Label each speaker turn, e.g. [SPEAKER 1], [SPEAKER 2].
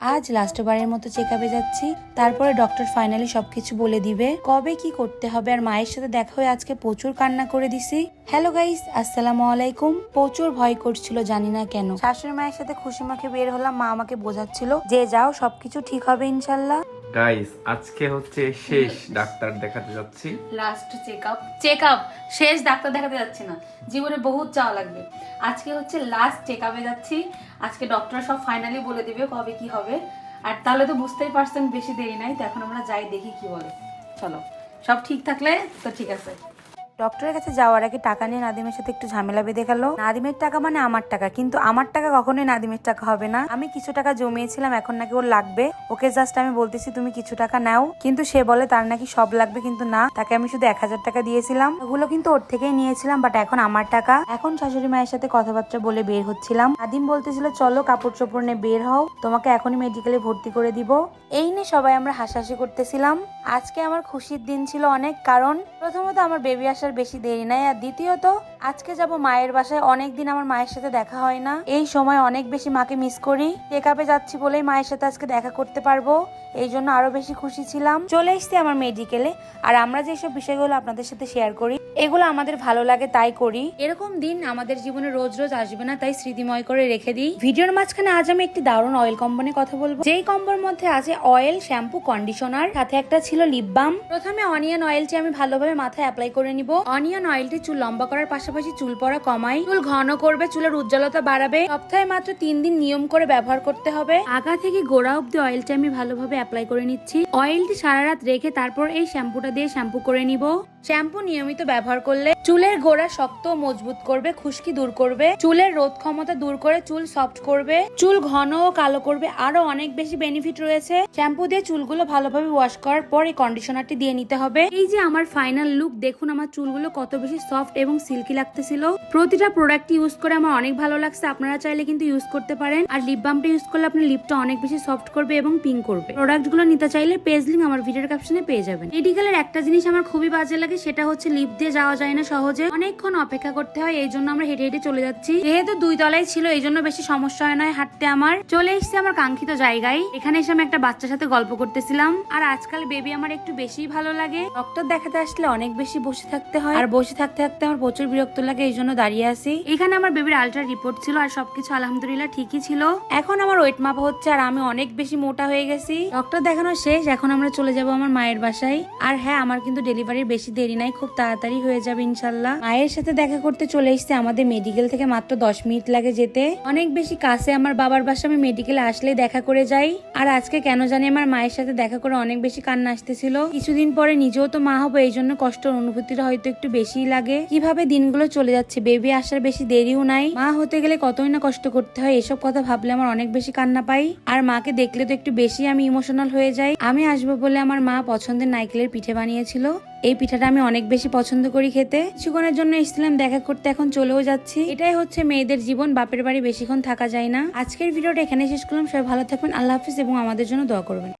[SPEAKER 1] আজ লাস্ট বারের মতো চেক আপে যাচ্ছি। তারপরে ডক্টর ফাইনালি সবকিছু বলে দিবে। কবে কি করতে হবে আর মায়ের সাথে দেখা হয়ে আজকে প্রচুর কান্না করে দিছি। হ্যালো গাইস আসসালামু আলাইকুম। প্রচুর ভয় করছিল, জানি না কেন। শাশুড়ি মায়ের সাথে খুশি মাখে বের হলাম, মা আমাকে বোঝাচ্ছিল যে যাও, সবকিছু ঠিক হবে ইনশাল্লাহ।
[SPEAKER 2] গাইস আজকে হচ্ছে শেষ ডাক্তার দেখাতে যাচ্ছি।
[SPEAKER 3] লাস্ট চেকআপ চেকআপ শেষ ডাক্তার দেখাতে যাচ্ছি না। জীবনে বহুত চাওয়া লাগবে। আজকে হচ্ছে লাস্ট চেকআপে যাচ্ছি। আজকে ডক্টর সব ফাইনালি বলে দিবে কবে কি হবে। আর তাহলে তো বুঝতেই পারছেন, বেশি দেরি নাই। তো এখন আমরা যাই, দেখি কি বলে। চলো, সব ঠিক থাকলে তো ঠিক আছে।
[SPEAKER 1] ডক্টরের কাছে যাওয়ার আগে টাকা নিয়ে নাদিমের সাথে একটু ঝামেলা বেঁধে গেল। নাদিমের টাকা মানে আমার টাকা, কিন্তু আমার টাকা কখনোই নাদিমের টাকা হবে না। আমি কিছু টাকা জমিয়েছিলাম, এখন নাকি ওর লাগবে। ওকে জাস্ট আমি বলতেছি, তুমি কিছু টাকা নাও। কিন্তু সে বলে, তার নাকি সব লাগবে, কিন্তু না। তাকে আমি শুধু এক হাজার টাকা দিয়েছিলাম। ওগুলো কিন্তু ওর থেকেই নিয়েছিলাম বাট এখন আমার টাকা। এখন শাশুড়ি মায়ের সাথে কথাবার্তা বলে বের হচ্ছিলাম। নাদিম বলতেছিল, চলো কাপড় চোপড় নিয়ে বের হও। তোমাকে এখনই মেডিকেলে ভর্তি করে দিব। এই নিয়ে সবাই আমরা হাসাহাসি করতেছিলাম। আজকে আমার খুশির দিন ছিল অনেক, কারণ প্রথমত আমার বেবি আসার বেশি দেরি নাই। আর দ্বিতীয়ত, আজকে যাব মায়ের বাসায়। অনেক দিন আমার মায়ের সাথে দেখা হয় না। এই সময় অনেক বেশি মাকে মিস করি। চেক আপে যাচ্ছি বলেই মায়ের সাথে আজকে দেখা করতে পারব। এই জন্য আরও বেশি খুশি ছিলাম। চলে এসছি আমার মেডিকেলে আর আমরা যেসব বিষয়গুলো আপনাদের সাথে শেয়ার করি, এগুলো আমাদের ভালো লাগে, তাই করি। এরকম দিন আমাদের জীবনে রোজ রোজ আসবে না, তাই স্মৃতিময় করে রেখে দিই। ভিডিওর মাঝখানে আজ আমি একটি দারুণ অয়েল কোম্পানির কথা বলব। যেই কম্বোর মধ্যে আছে অয়েল শ্যাম্পু কন্ডিশনার সাথে একটা ছিল লিপ বাম প্রথমে অনিয়ন অয়েলটি আমি ভালোভাবে মাথায় অ্যাপ্লাই করে নিব। অনিয়ন অয়েলটি চুল লম্বা করার পাশাপাশি চুল পড়া কমায় চুল ঘন করবে, চুলের উজ্জ্বলতা বাড়াবে। সপ্তাহে মাত্র তিন দিন নিয়ম করে ব্যবহার করতে হবে। আগা থেকে গোড়া অব্দি অয়েলটি আমি ভালোভাবে অ্যাপ্লাই করে নিচ্ছি। অয়েলটি সারা রাত রেখে তারপর এই শ্যাম্পুটা দিয়ে শ্যাম্পু করে নিব। শ্যাম্পু নিয়মিত ব্যবহার করলে চুলের গোড়া শক্ত মজবুত করবে, খুশকি দূর করবে। চুলের রোধ ক্ষমতা দূর করে চুল সফট করবে। চুল ঘন ও কালো করবে আরও অনেক বেশি বেনিফিট রয়েছে। শ্যাম্পু দিয়ে চুলগুলো ভালোভাবে ওয়াশ করার পর এই কন্ডিশনারটি দিয়ে নিতে হবে। এই যে আমার ফাইনাল লুক দেখুন আমার চুলগুলো কত বেশি সফট এবং সিল্কি লাগতেছিল। প্রতিটা প্রোডাক্ট ইউজ করে আমার অনেক ভালো লাগছে। আপনারা চাইলে কিন্তু ইউজ করতে পারেন। আর লিপ বামটা ইউজ করলে আপনার লিপটা অনেক বেশি সফট করবে এবং পিঙ্ক করবে। প্রোডাক্টগুলো নিতে চাইলে পেজ লিঙ্ক আমার ভিডিওর ক্যাপশনে পেয়ে যাবেন। মেডিকেলের একটা জিনিস আমার খুবই বাজে লাগে, সেটা হচ্ছে লিপ দিয়ে যাওয়া যায় না সহজে। অনেকক্ষণ অপেক্ষা করতে হয়, এই জন্য আমরা হেঁটে হেঁটে চলে যাচ্ছি। যেহেতু দুই তলায় ছিল, এই জন্য বেশি সমস্যা হয় না হাঁটতে আমার। চলে এসেছি আমার কাঙ্ক্ষিত জায়গায়। এখানে এসে আমি একটা বাচ্চার সাথে গল্প করতেছিলাম। আর আজকাল বেবি আমার একটু বেশি ভালো লাগে। ডক্টর দেখাতে আসলে অনেক বেশি বসে থাকতে হয়। আর বসে থাকতে থাকতে আমার প্রচুর বিরক্ত লাগে এই জন্য দাঁড়িয়ে আছি। এখানে আমার বেবির আলট্রা রিপোর্ট ছিল আর সবকিছু আলহামদুলিল্লাহ ঠিকই ছিল। এখন আমার ওয়েট মাপা হচ্ছে আর আমি অনেক বেশি মোটা হয়ে গেছি। ডক্টর দেখানো শেষ এখন আমরা চলে যাব আমার মায়ের বাসায়। আর হ্যাঁ আমার কিন্তু ডেলিভারির বেশি দেরি নাই খুব তাড়াতাড়ি হয়ে যাবে ইনশাল্লাহ। মায়ের সাথে দেখা করতে চলে এসেছে আমাদের মেডিকেল থেকে মাত্র দশ মিনিট লাগে যেতে। অনেক বেশি কাছে আমার বাবার বাসা আমি মেডিকেলে আসলেই দেখা করে যাই। আর আজকে কেন জানি আমার মায়ের সাথে দেখা করে অনেক বেশি কান্না আসতেছিল। কিছুদিন পরে নিজেও তো মা হব এই জন্য কষ্টের অনুভূতিটা হয়তো একটু বেশিই লাগে। কীভাবে দিনগুলো চলে যাচ্ছে? বেবি আসার বেশি দেরিও নাই। মা হতে গেলে কতই না কষ্ট করতে হয়, এসব কথা ভাবলে আমার অনেক বেশি কান্না পাই। আর মাকে দেখলে তো একটু বেশি আমি ইমোশনাল হয়ে যাই। আমি আসব বলে আমার মা পছন্দের নাইকেলের পিঠে বানিয়েছিল। এই পিঠাটা আমি অনেক বেশি পছন্দ করি খেতে। কিছুক্ষণের জন্য এসেছিলাম দেখা করতে, এখন চলেও যাচ্ছি। এটাই হচ্ছে মেয়েদের জীবন, বাপের বাড়ি বেশিক্ষণ থাকা যায় না। আজকের ভিডিওটা এখানে শেষ করলাম। সবাই ভালো থাকবেন, আল্লাহ হাফিজ, এবং আমাদের জন্য দোয়া করবেন।